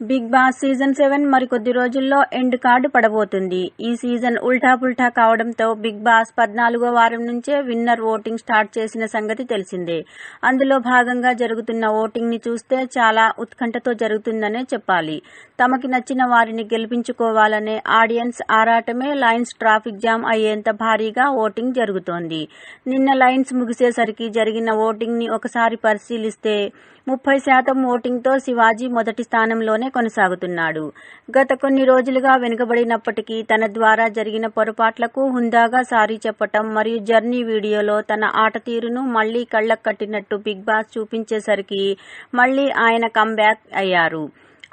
Big boss season seven మరికొద్ది రోజుల్లో end card పడబోతుంది. ఈ సీజన్ ఉల్టా పుల్టా కావడంతో బిగ్ బాస్ పద్నాలుగో వారం నుంచే విన్నర్ ఓటింగ్ స్టార్ట్ చేసిన సంగతి తెలిసిందే. అందులో భాగంగా జరుగుతున్న ఓటింగ్ని చూస్తే చాలా ఉత్కంఠతో జరుగుతుందనే చెప్పాలి. తమకి నచ్చిన వారిని గెలిపించుకోవాలనే ఆడియన్స్ ఆరాటమే లైన్స్ ట్రాఫిక్ జామ్ అయ్యేంత భారీగా ఓటింగ్ జరుగుతోంది. నిన్న లైన్స్ ముగిసేసరికి జరిగిన ఓటింగ్ని ఒకసారి పరిశీలిస్తే ముప్పై శాతం ఓటింగ్తో శివాజీ మొదటి స్థానంలోనే కొనసాగుతున్నాడు. గత కొన్ని రోజులుగా వెనుకబడినప్పటికీ తన ద్వారా జరిగిన పొరపాట్లకు హుందాగా సారీ చెప్పటం మరియు జర్నీ వీడియోలో తన ఆట తీరును మళ్ళీ కళ్ళకు కట్టినట్టు బిగ్ బాస్ చూపించేసరికి మళ్ళీ ఆయన కంబ్యాక్ అయ్యారు.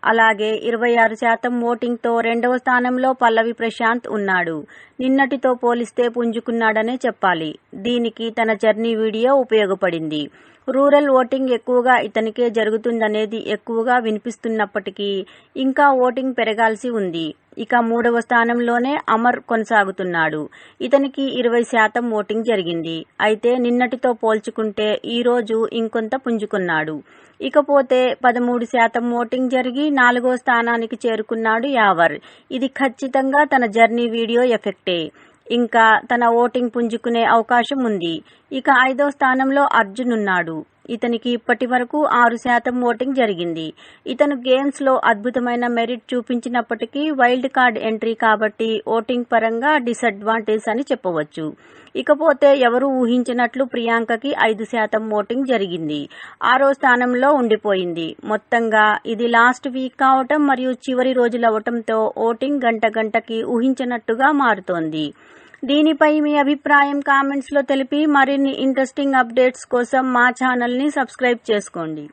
అలాగే ఇరవై ఆరు శాతం ఓటింగ్తో రెండవ స్థానంలో పల్లవి ప్రశాంత్ ఉన్నాడు. నిన్నటితో పోలిస్తే పుంజుకున్నాడనే చెప్పాలి. దీనికి తన జర్నీ వీడియో ఉపయోగపడింది. రూరల్ ఓటింగ్ ఎక్కువగా ఇతనికే జరుగుతుందనేది ఎక్కువగా వినిపిస్తున్నప్పటికీ ఇంకా ఓటింగ్ పెరగాల్సి ఉంది. ఇక మూడవ స్థానంలోనే అమర్ కొనసాగుతున్నాడు. ఇతనికి ఇరవై శాతం ఓటింగ్ జరిగింది. అయితే నిన్నటితో పోల్చుకుంటే ఈ రోజు ఇంకొంత పుంజుకున్నాడు. ఇకపోతే పదమూడు శాతం ఓటింగ్ జరిగి నాలుగో స్థానానికి చేరుకున్నాడు యావర్. ఇది ఖచ్చితంగా తన జర్నీ వీడియో ఎఫెక్టే. ఇంకా తన ఓటింగ్ పుంజుకునే అవకాశం ఉంది. ఇక ఐదో స్థానంలో అర్జున్ ఉన్నాడు ఇతనికి ఇప్పటి వరకు ఆరు శాతం ఓటింగ్ జరిగింది. ఇతను గేమ్స్లో అద్భుతమైన మెరిట్ చూపించినప్పటికీ వైల్డ్ కార్డ్ ఎంట్రీ కాబట్టి ఓటింగ్ పరంగా డిసడ్వాంటేజ్ అని చెప్పవచ్చు. ఇకపోతే ఎవరు ఊహించినట్లు ప్రియాంకకి ఐదు శాతం ఓటింగ్ జరిగింది. ఆరో స్థానంలో ఉండిపోయింది. మొత్తంగా ఇది లాస్ట్ వీక్ కావటం మరియు చివరి రోజులవటంతో ఓటింగ్ గంట గంటకి ఊహించినట్టుగా మారుతోంది. దీనిపై మీ అభిప్రాయం కామెంట్స్లో తెలిపి మరిన్ని ఇంట్రెస్టింగ్ అప్డేట్స్ కోసం మా ఛానల్ని సబ్స్క్రైబ్ చేసుకోండి.